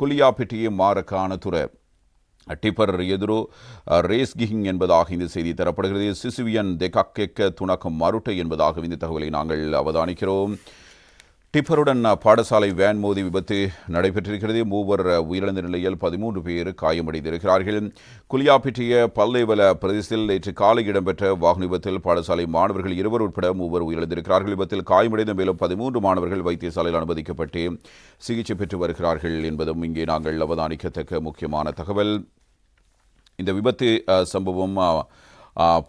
குலியாப்பிட்டியை மாறக்கான துறை டிப்பர் எதிரோ ரேஸ்கிங் என்பதாக இந்த செய்தி தரப்படுகிறது. சிசுவியன் தெகாக்கெக்க துணக்கம் மருட்டை என்பதாக இந்த தகவலை நாங்கள் அவதானிக்கிறோம். டிப்பருடன் பாடசாலை வேன் மோதி விபத்து நடைபெற்றிருக்கிறது. மூவர் உயிரிழந்த நிலையில் பதிமூன்று பேர் காயமடைந்திருக்கிறார்கள். குலியாப்பிட்டிய பல்லேவல பிரதேசத்தில் நேற்று காலை இடம்பெற்ற வாகன விபத்தில் பாடசாலை மாணவர்கள் இருவர் உட்பட மூவர் உயிரிழந்திருக்கிறார்கள். விபத்தில் காயமடைந்த மேலும் பதிமூன்று மாணவர்கள் வைத்தியசாலையில் அனுமதிக்கப்பட்டு சிகிச்சை பெற்று வருகிறார்கள் என்பதும் இங்கே நாங்கள் அவதானிக்கத்தக்க முக்கியமான தகவல். இந்த விபத்து சம்பவம்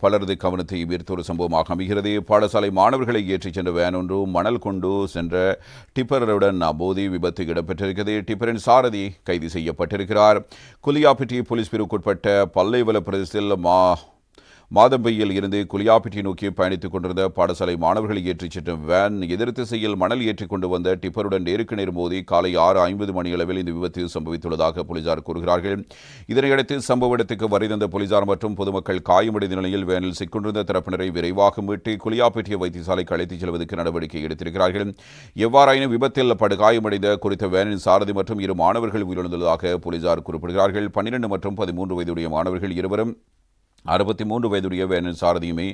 பலரது கவனத்தை ஈர்த்த ஒரு சம்பவமாக அமைகிறது. பாடசாலை மாணவர்களை ஏற்றிச் சென்ற வேன் ஒன்று மணல் கொண்டு சென்ற டிப்பருடன் மோதி விபத்து இடம்பெற்றிருக்கிறது. டிப்பரின் சாரதி கைது செய்யப்பட்டிருக்கிறார். குலியாப்பிட்டி போலீஸ் பிரிவுக்குட்பட்ட பல்லைவல பிரதேசத்தில் மா மாதம்பையில் இருந்து குளியாப்பிட்டி நோக்கி பயணித்துக் கொண்டிருந்த பாடசாலை மாணவர்களை ஏற்றிச் சென்ற வேன் எதிர் திசையில் மணல் ஏற்றிக் கொண்டு வந்த டிப்பருடன் நேருக்கு நேர் மோதி காலை ஆறு ஐம்பது மணியளவில் இந்த விபத்து சம்பவித்துள்ளதாக போலீசார் கூறுகிறார்கள். இதனையடுத்து சம்பவ இடத்துக்கு வரை தந்த போலீசார் மற்றும் பொதுமக்கள் காயமடைந்த நிலையில் வேனில் சிக்கொண்டிருந்த தரப்பினரை விரைவாக மீட்டு குளியாப்பிட்டிய வைத்தியசாலைக்கு அழைத்துச் செல்வதற்கு நடவடிக்கை எடுத்திருக்கிறார்கள். எவ்வாறாயினும் விபத்தில் படுகாயமடைந்த குறித்த வேனின் சாரதி மற்றும் இரு மாணவர்கள் உயிரிழந்துள்ளதாக போலீசார் குறிப்பிடுகிறார்கள். பன்னிரண்டு மற்றும் பதிமூன்று வயதுடைய மாணவர்கள் இருவரும் அறுபத்தி மூன்று வயதுடைய வேனல் சாரதியுமே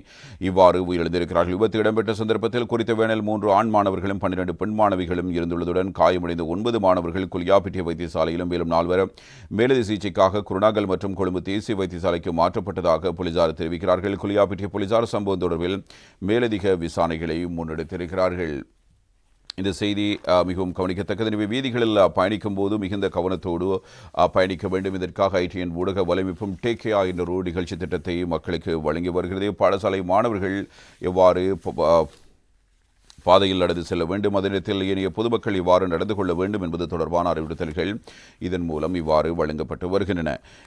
இவ்வாறு உயிரிழந்திருக்கிறார்கள். விபத்து இடம்பெற்ற சந்தர்ப்பத்தில் குறித்த வேனில் மூன்று ஆண் மாணவர்களும் பன்னிரண்டு பெண் மாணவிகளும் இருந்துள்ளதுடன் காயமடைந்த ஒன்பது மாணவர்கள் குலியாப்பிட்டிய வைத்தியசாலையிலும் மேலும் நால்வர் மேலதி சிகிச்சைக்காக குருணாகல் மற்றும் கொழும்பு தேசிய வைத்தியசாலைக்கு மாற்றப்பட்டதாக போலீசார் தெரிவிக்கிறார்கள். குலியாப்பிட்டிய போலீசார் சம்பவம் தொடர்பில் மேலதிக விசாரணைகளை முன்னெடுத்திருக்கிறார்கள். இந்த செய்தி மிகவும் கவனிக்கத்தக்கது. எனவே வீதிகளில் பயணிக்கும் போது மிகுந்த கவனத்தோடு பயணிக்க வேண்டும். இதற்காக ஐடிஎன் ஊடக வலையமைப்பும் டேகேஆ என்ற ஒரு நிகழ்ச்சி திட்டத்தை மக்களுக்கு வழங்கி வருகிறது. பாடசாலை மாணவர்கள் எவ்வாறு பாதையில் நடந்து செல்ல வேண்டும்? அதே நேரத்தில் ஏனைய பொதுமக்கள் இவ்வாறு நடந்து கொள்ள வேண்டும் என்பது தொடர்பான அறிவுறுத்தல்கள் இதன் மூலம் இவ்வாறு வழங்கப்பட்டு வருகின்றன.